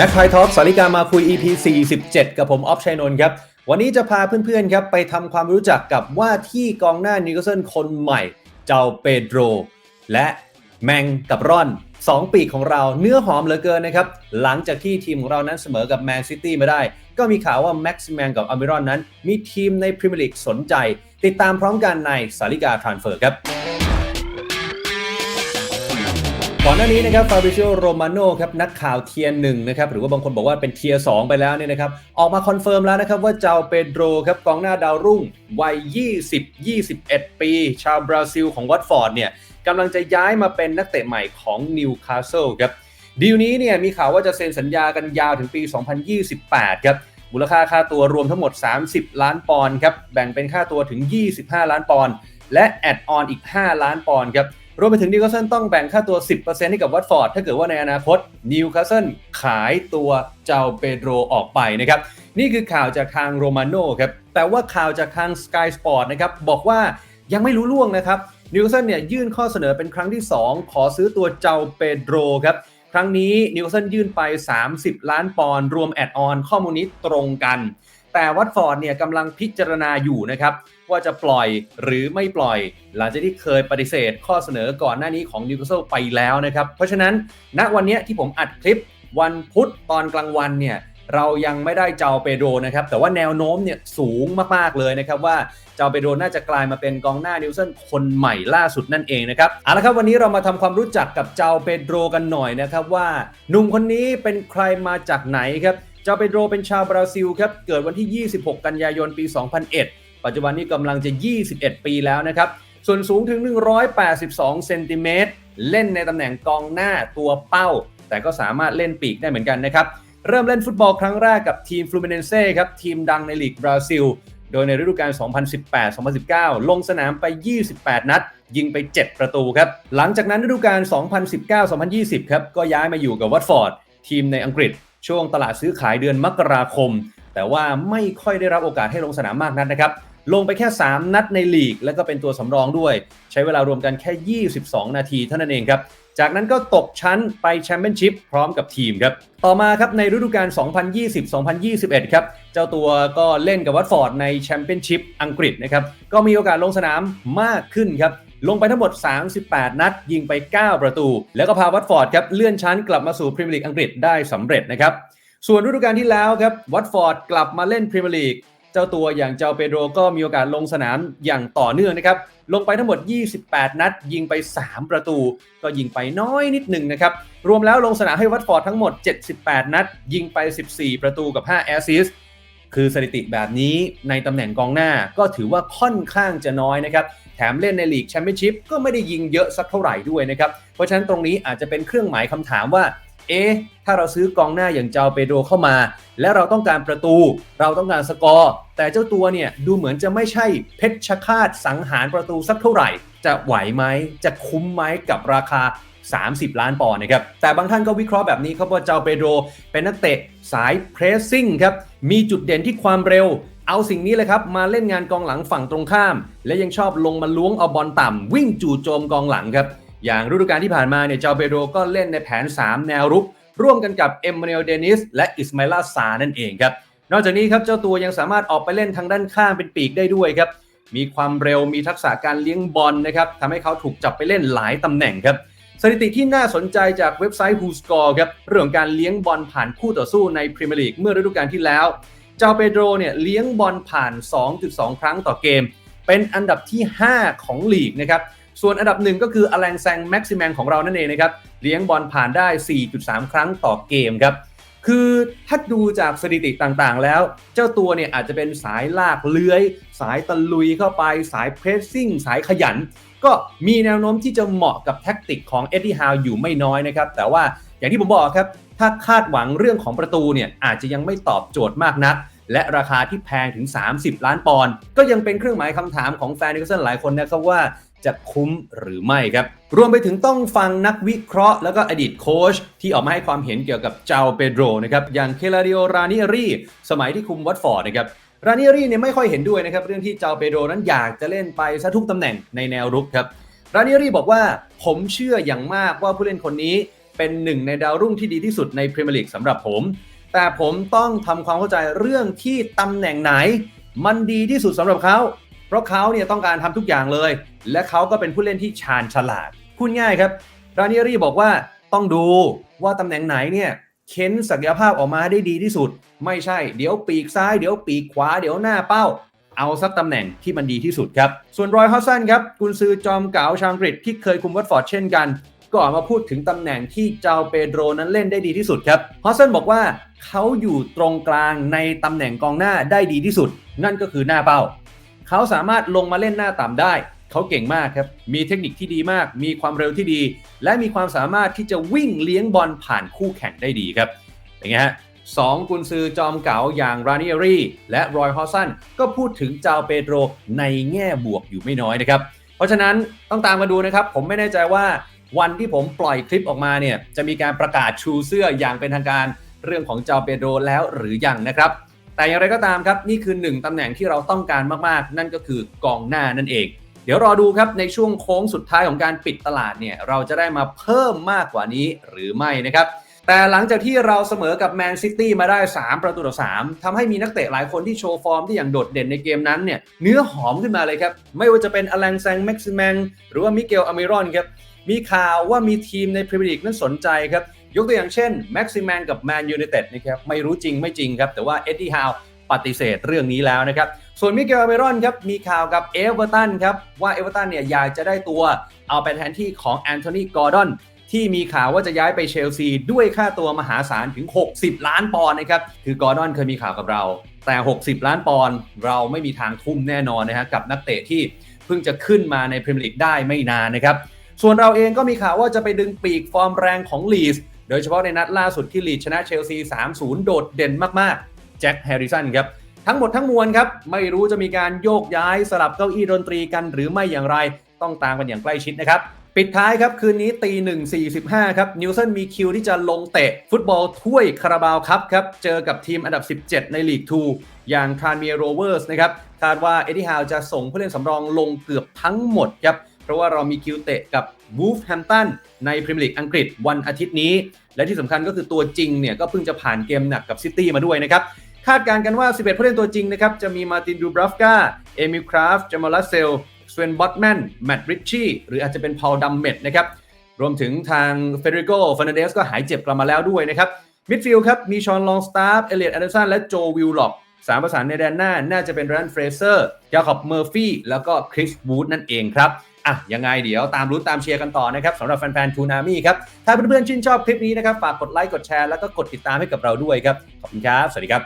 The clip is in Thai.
แม็กไททอ l สาริกามาคุย EP 47 กับผมออฟชัยนนท์ครับ วันนี้จะพาเพื่อนๆครับไปทำความรู้จักกับว่าที่กองหน้านิวคาสเซิลคนใหม่ เจ้าเปโดร และแมงกับร่อน 2 ปีกของเราเนื้อหอมเหลือเกินนะครับ หลังจากที่ทีมของเรานั้นเสมอกับแมนซิตี้มาได้ ก็มีข่าวว่าแม็กซิแมนกับอามิรอนนั้น มีทีมในพรีเมียร์ลีกสนใจ ติดตามพร้อมกันในสาริกาทรานเฟอร์ครับ ก่อนหน้านี้นะครับฟาบริ i ิโอโรมาโน่ครับนักข่าวเทียร์หนึ่งนะครับหรือว่าบางคนบอกว่าเป็นเทียร์สไปแล้วเนี่ยนะครับออกมาคอนเฟิร์มแล้วนะครับว่าเจ้าเปโดรครับกองหน้าดาวรุ่งวัย 20-21 ปี ชาวบราซิลของวัตฟอร์ดเนี่ยกำลังจะย้ายมาเป็นนักเตะใหม่ของนิวคาสเซิลครับดีลนี้เนี่ยมีข่าวว่าจะเซ็นสัญญากันยาวถึงปี 2028 ครับมูลค่าค่าตัวรวมทั้งหมด 30 ล้านปอนด์ครับแบ่งเป็นค่าตัวถึง 25 ล้านปอนด์และแอดออนอีก 5 ล้านปอนด์ครับ รวมไปถึงนิวคาสเซิลต้องแบ่งค่าตัว 10%ให้กับวัตฟอร์ดถ้าเกิดว่าในอนาคตนิวคาสเซิลขายตัวเจ้าเปโดรออกไปนะครับ นี่คือข่าวจากทางโรมาโน่ครับแต่ว่าข่าวจากทาง Sky Sport นะครับบอกว่ายังไม่รู้ล่วงนะครับนิวคาสเซิลเนี่ยยื่นข้อเสนอเป็นครั้งที่ 2 ขอซื้อตัวเจ้าเปโดรครับครั้งนี้นิวคาสเซิลยื่นไป 30 ล้านปอนด์รวมแอดออนข้อมูลนี้ตรงกัน แต่วัตฟอร์ดเนี่ยกำลังพิจารณาอยู่นะครับ ว่าจะปล่อยหรือไม่ปล่อย หลังจากที่เคยปฏิเสธข้อเสนอก่อนหน้านี้ของนิวคาสเซิลไปแล้วนะครับ เพราะฉะนั้นณวันนี้ที่ผมอัดคลิปวันพุธตอนกลางวันเนี่ยเรายังไม่ได้เจ้าเปโดนะครับ แต่ว่าแนวโน้มเนี่ยสูงมาก ๆ เลยนะครับ ว่าเจ้าเปโดน่าจะกลายมาเป็นกองหน้านิวเซิลคนใหม่ล่าสุดนั่นเองนะครับเอาละครับวันนี้เรามาทำความรู้จักกับเจ้าเปโดกันหน่อยนะครับว่าหนุ่มคนนี้เป็นใครมาจากไหนครับ เจ้าเปโดเป็นชาวบราซิลครับ เกิดวันที่ 26 กันยายนปี 2001 ปัจจุบันนี้กำลังจะ 21 ปีแล้วนะครับ ส่วนสูงถึง 182 เซนติเมตร เล่นในตำแหน่งกองหน้าตัวเป้า แต่ก็สามารถเล่นปีกได้เหมือนกันนะครับ เริ่มเล่นฟุตบอลครั้งแรกกับทีมฟลูมิเนเซ่ครับ ทีมดังในลีกบราซิล โดยในฤดูกาล 2018-2019 ลงสนามไป 28 นัด ยิงไป 7 ประตูครับ หลังจากนั้นฤดูกาล 2019-2020 ครับ ก็ย้ายมาอยู่กับวัตฟอร์ด ทีมในอังกฤษ ช่วงตลาดซื้อขายเดือนมกราคม แต่ว่าไม่ค่อยได้รับโอกาสให้ลงสนามมากนักนะครับ ลงไปแค่ 3 นัดในลีก แล้วก็เป็นตัวสำรองด้วย ใช้เวลารวมกันแค่ 22 นาทีเท่านั้นเองครับจากนั้นก็ตกชั้นไปแชมเปี้ยนชิพพร้อมกับทีมครับ ต่อมาครับในฤดูกาล 2020-2021 ครับ เจ้าตัวก็เล่นกับวัตฟอร์ดในแชมเปี้ยนชิพอังกฤษนะครับ ก็มีโอกาสลงสนามมากขึ้นครับ ลงไปทั้งหมด 38 นัด ยิงไป 9 ประตู แล้วก็พาวัตฟอร์ดครับเลื่อนชั้นกลับมาสู่พรีเมียร์ลีกอังกฤษได้สำเร็จนะครับ ส่วนฤดูกาลที่แล้วครับวัตฟอร์ดกลับมาเล่นพรีเมียร์ลีก เจ้าตัวอย่างเจ้าเปโดรก็มีโอกาสลงสนามอย่างต่อเนื่องนะครับ ลงไปทั้งหมด 28 นัด ยิงไป 3 ประตู ก็ยิงไปน้อยนิดหนึ่งนะครับ รวมแล้วลงสนามให้วัตฟอร์ดทั้งหมด 78 นัด ยิงไป 14 ประตูกับ 5 แอสซิสคือสถิติแบบนี้ในตำแหน่งกองหน้าก็ถือว่าค่อนข้างจะน้อยนะครับ แถมเล่นในลีกแชมเปี้ยนชิพก็ไม่ได้ยิงเยอะสักเท่าไหร่ด้วยนะครับ เพราะฉะนั้นตรงนี้อาจจะเป็นเครื่องหมายคำถามว่า เอ๊ะ ถ้าเราซื้อกองหน้าอย่างเจ้าเปโดเข้ามา และเราต้องการประตู เราต้องการสกอร์ แต่เจ้าตัวเนี่ยดูเหมือนจะไม่ใช่เพชรฆาตสังหารประตูสักเท่าไหร่ จะไหวไหม จะคุ้มไหมกับราคา 30 ล้านปอนด์นะครับ แต่บางท่านก็วิเคราะห์แบบนี้ครับว่าเจ้าเปโดเป็นนักเตะสายเพรสซิ่งครับ มีจุดเด่นที่ความเร็ว เอาสิ่งนี้เลยครับมาเล่นงานกองหลังฝั่งตรงข้าม และยังชอบลงมาล้วงเอาบอลต่ำวิ่งจู่โจมกองหลังครับ อย่างฤดูกาลที่ผ่านมาเนี่ยเจ้าเปโดก็เล่นในแผน 3 แนวรุก ร่วมกันกับเอ็มมานูเอลเดนิสและอิสมาอลาซานั่นเองครับ นอกจากนี้ครับเจ้าตัวยังสามารถออกไปเล่นทางด้านข้างเป็นปีกได้ด้วยครับ มีความเร็วมีทักษะการเลี้ยงบอลนะครับทำให้เขาถูกจับไปเล่นหลายตำแหน่งครับสถิติที่น่าสนใจจากเว็บไซต์ Who Score ครับเรื่องของการเลี้ยงบอลผ่านคู่ต่อสู้ในพรีเมียร์ลีกเมื่อฤดูกาลที่แล้ว เจ้าเปโดรเนี่ยเลี้ยงบอลผ่าน 2.2 ครั้งต่อเกม เป็นอันดับที่ 5 ของลีกนะครับ ส่วนอันดับหนึ่งก็คืออลังแซงแม็กซิแมงของเรานั่นเองนะครับเลี้ยงบอลผ่านได้ 4.3 ครั้งต่อเกมครับคือถ้าดูจากสถิติต่างๆ แล้ว เจ้าตัวเนี่ยอาจจะเป็นสายลากเลื้อย สายตะลุยเข้าไป สายเพรสซิ่ง สายขยัน ก็มีแนวโน้มที่จะเหมาะกับแท็กติกของเอ็ดดี้ฮาวอยู่ไม่น้อยนะครับ แต่ว่าอย่างที่ผมบอกครับ ถ้าคาดหวังเรื่องของประตูเนี่ยอาจจะยังไม่ตอบโจทย์มากนัก และราคาที่แพงถึง 30 ล้านปอนด์ก็ยังเป็นเครื่องหมายคำถามของแฟนนิวคาสเซิลหลายคนนะครับว่า จะคุ้มหรือไม่ครับ รวมไปถึงต้องฟังนักวิเคราะห์แล้วก็อดีตโค้ชที่ออกมาให้ความเห็นเกี่ยวกับเจ้าเปโดรนะครับ อย่างเคลาริโอรานิเอรีสมัยที่คุมวัตฟอร์ดนะครับรานิเอรีเนี่ยไม่ค่อยเห็นด้วยนะครับ เรื่องที่เจ้าเปโดรนั้นอยากจะเล่นไปซะทุกตำแหน่งในแนวรุกครับรานิเอรีบอกว่าผมเชื่ออย่างมากว่าผู้เล่นคนนี้เป็นหนึ่งในดาวรุ่งที่ดีที่สุดในพรีเมียร์ลีกสำหรับผม แต่ผมต้องทำความเข้าใจเรื่องที่ตำแหน่งไหน มันดีที่สุดสำหรับเขา เพราะเขาเนี่ยต้องการทำทุกอย่างเลย และเขาก็เป็นผู้เล่นที่ชาญฉลาด พูดง่ายครับรานิเอรี่บอกว่าต้องดูว่าตำแหน่งไหนเนี่ยเค้นศักยภาพออกมาได้ดีที่สุด ไม่ใช่เดี๋ยวปีกซ้ายเดี๋ยวปีกขวาเดี๋ยวหน้าเป้า เอาสักตำแหน่งที่มันดีที่สุดครับ ส่วนรอยฮอสซันครับกุนซือจอมเก๋าชาวอังกฤษที่เคยคุมวัตฟอร์ดเช่นกัน ก็ออกมาพูดถึงตำแหน่งที่เจ้าเปโดรนั้นเล่นได้ดีที่สุดครับฮอสซันบอกว่าเขาอยู่ตรงกลางในตำแหน่งกองหน้าได้ดีที่สุด นั่นก็คือหน้าเป้า เขาสามารถลงมาเล่นหน้าต่ำได้ เขาเก่งมากครับ มีเทคนิคที่ดีมาก มีความเร็วที่ดี และมีความสามารถที่จะวิ่งเลี้ยงบอลผ่านคู่แข่งได้ดีครับเป็นไงฮะสองกุนซือจอมเก๋าอย่างรานิเอรี่และรอยฮอสันก็พูดถึงเจ้าเปโดรในแง่บวกอยู่ไม่น้อยนะครับ เพราะฉะนั้นต้องตามมาดูนะครับ ผมไม่แน่ใจว่าวันที่ผมปล่อยคลิปออกมาเนี่ยจะมีการประกาศชูเสื้ออย่างเป็นทางการเรื่องของเจ้าเปโดรแล้วหรือยังนะครับ แต่อย่างไรก็ตามครับ นี่คือหนึ่งตำแหน่งที่เราต้องการมากๆ นั่นก็คือกองหน้านั่นเอง ดี๋ยวรอดูครับในช่วงโค้งสุดท้ายของการปิดตลาดเนี่ยเราจะได้มาเพิ่มมากกว่านี้หรือไม่นะครับแต่หลังจากที่เราเสมอกับแมนซิตี้มาได้ 3 ประตูต่อ3ทำให้มีนักเตะหลายคนที่โชว์ฟอร์มที่อย่างโดดเด่นในเกมนั้นเนี่ยเนื้อหอมขึ้นมาเลยครับ ไม่ว่าจะเป็นอลังแซงแม็กซิแมงหรือว่ามิเกลอเมรอนครับมีข่าวว่ามีทีมในพรีเมียร์ลีกนั้นสนใจครับ ยกตัวอย่างเช่นแม็กซิแมนกับแมนยูไนเต็ดนะครับไม่รู้จริงไม่จริงครับ แต่ว่าเอ็ดดี้ฮาว ปฏิเสธเรื่องนี้แล้วนะครับ ส่วนมิเกลอเมรอนครับมีข่าวกับเอเวอร์ตันครับว่าเอเวอร์ตันเนี่ยอยากจะได้ตัวเอาไปแทนที่ของแอนโทนีกอร์ดอนที่มีข่าวว่าจะย้ายไปเชลซีด้วยค่าตัวมหาศาลถึง 60 ล้านปอนด์นะครับ คือกอร์ดอนเคยมีข่าวกับเรา แต่ 60 ล้านปอนด์เราไม่มีทางทุ่มแน่นอนนะฮะกับนักเตะที่เพิ่งจะขึ้นมาในพรีเมียร์ลีกได้ไม่นานนะครับ ส่วนเราเองก็มีข่าวว่าจะไปดึงปีกฟอร์มแรงของลีสโดยเฉพาะในนัดล่าสุดที่ลีดชนะเชลซี 3-0 โดดเด่นมาก แจ็คแฮร์ริสันครับทั้งหมดทั้งมวลครับ ไม่รู้จะมีการโยกย้ายสลับเก้าอี้ดนตรีกันหรือไม่อย่างไรต้องตามกันอย่างใกล้ชิดนะครับปิดท้ายครับคืนนี้ตีหนึ่งสี่สิบห้าครับนิวเซนมีคิวที่จะลงเตะ ฟุตบอลถ้วยคาราบาวครับครับ เจอกับทีมอันดับ 17 ในลีก 2 อย่างทรานเมียโรเวอร์สนะครับ คาดว่าเอ็ดดี้ฮาวจะส่งผู้เล่นสำรองลงเกือบทั้งหมดครับ เพราะว่าเรามีคิวเตะกับวูฟแฮมตันในพรีเมียร์ลีกอังกฤษวันอาทิตย์นี้ และที่สำคัญก็คือตัวจริงเนี่ยก็เพิ่งจะผ่านเกมหนักกับซิตี้มาด้วยนะครับ คาดการณ์กันว่า 11 ผู้เล่นตัวจริงนะครับ จะมีมาตินดูบราฟกาเอมิลคราฟจามาลัสเซลสเวนบอตแมนแมตต์ริชชี่หรืออาจจะเป็นพอลดัมเมดนะครับ รวมถึงทางเฟเดริโกฟ r นเดสก็หายเจ็บกลับมาแล้วด้วยนะครับ มิดฟิลด์ครับ มีชอนลองสตาร์ฟเอเลียตแอนเดอร์สันและโจวิลล็อกสามประสานในแดนหน้า น่าจะเป็นแรนเฟรเซอร์ยาคอบเมอร์ฟี่แล้วก็คริสวูดนั่นเองครับ อะยังไงเดี๋ยวตามรุ้นตามเชียร์กันต่อนะครับสำหรับแฟนๆทูนามี่ครับ ถ้าเพื่อนๆชื่นชอบคลิปนี้นะครับ ฝากกดไลค์กดแชร์แล้วก็กดติดตามให้กับเราด้วยครับ ขอบคุณครับ สวัสดีครับ